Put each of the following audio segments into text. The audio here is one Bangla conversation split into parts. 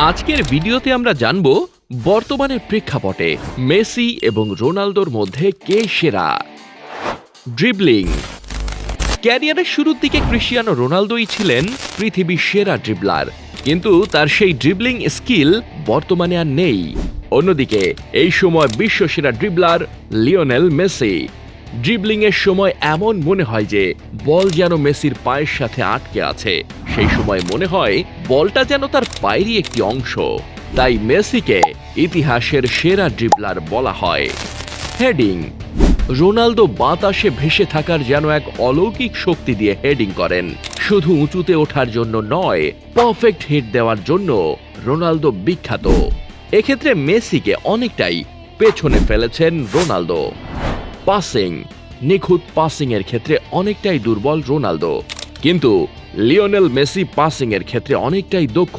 আজকের ভিডিওতে আমরা জানব বর্তমানের প্রেক্ষাপটে মেসি এবং রোনালদোর মধ্যে কে সেরা? ড্রিবলিং। ক্যারিয়ারের শুরুর দিকে ক্রিশ্চিয়ানো রোনালদোই ছিলেন পৃথিবীর সেরা ড্রিবলার। কিন্তু তার সেই ড্রিবলিং স্কিল বর্তমানে আর নেই। অন্যদিকে, এই সময় বিশ্ব সেরা ড্রিবলার লিওনেল মেসি। ড্রিবলিং এর সময় এমন মনে হয় যে বল যেন মেসির পায়ের সাথে আটকে আছে। সেই সময় মনে হয় বলটা যেন তার পায়েরই একটি অংশ। তাই মেসিকে ইতিহাসের সেরা ড্রিবলার বলা হয়। হেডিং। রোনালদো বাতাসে ভেসে থাকার যেন এক অলৌকিক শক্তি দিয়ে হেডিং করেন। শুধু উঁচুতে ওঠার জন্য নয়, পারফেক্ট হিট দেওয়ার জন্য রোনালদো বিখ্যাত। এক্ষেত্রে মেসিকে অনেকটাই পেছনে ফেলেছেন রোনালদো। পাসিং নিখুঁত পাসিং এর ক্ষেত্রে অনেকটাই দুর্বল রোনালদো। কিন্তু লিওনেল মেসি পাসিং এর ক্ষেত্রে অনেকটাই দক্ষ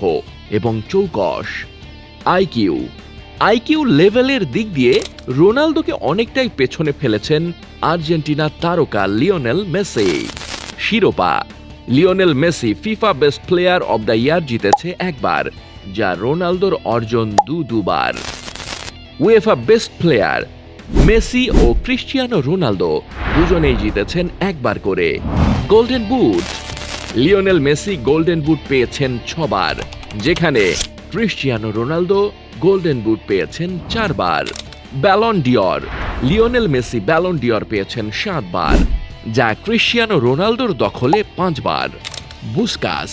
এবং চৌকস আইকিউ আইকিউ লেভেলের দিক দিয়ে রোনালদোকে অনেকটাই পেছনে ফেলেছেন আর্জেন্টিনা তারকা লিওনেল মেসি। শিরোপা। Lionel Messi FIFA best player of the year জিতেছে একবার, যা রোনালদোর অর্জন দু দুবার উয়েফা বেস্ট প্লেয়ার মেসি ও ক্রিশ্চিয়ানো রোনালদো দুজনেই জিতেছেন একবার করে। Golden boot Lionel Messi golden boot পেয়েছেন ছবার, যেখানে ক্রিশ্চিয়ানো রোনালদো গোল্ডেন বুট পেয়েছেন চারবার। Ballon d'Or Lionel Messi Ballon d'Or পেয়েছেন সাতবার, যা ক্রিশ্চিয়ানো রোনালদোর দখলে পাঁচবার। বুসকাস।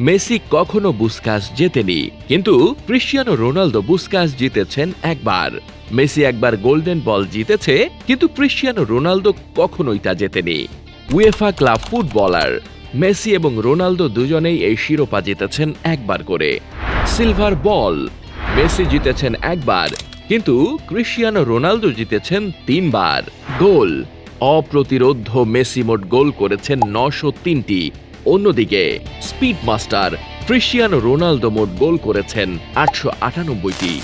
মেসি কখনো বুসকাস জেতেনি। কিন্তু ক্রিশ্চিয়ানো রোনালদো বুসকাস জিতেছেন একবার। মেসি একবার গোল্ডেন বল জিতেছে, কিন্তু ক্রিশ্চিয়ানো রোনালদো কখনোই তা জেতেনি। উয়েফা ক্লাব ফুটবলার, মেসি এবং রোনালদো দুজনেই এই শিরোপা জিতেছেন একবার করে। সিলভার বল, মেসি জিতেছেন একবার, কিন্তু ক্রিশ্চিয়ানো রোনালদো জিতেছেন তিনবার। গোল অপ্রতিরোধ্য মেসি মোট গোল করেছেন নশো তিনটি। অন্যদিকে স্পিড মাস্টার ক্রিশ্চিয়ানো রোনালদো মোট গোল করেছেন আটশো আটানব্বইটি।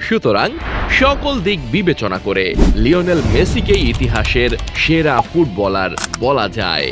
সুতরাং সকল দিক বিবেচনা করে লিওনেল মেসিকেই ইতিহাসের সেরা ফুটবলার বলা যায়।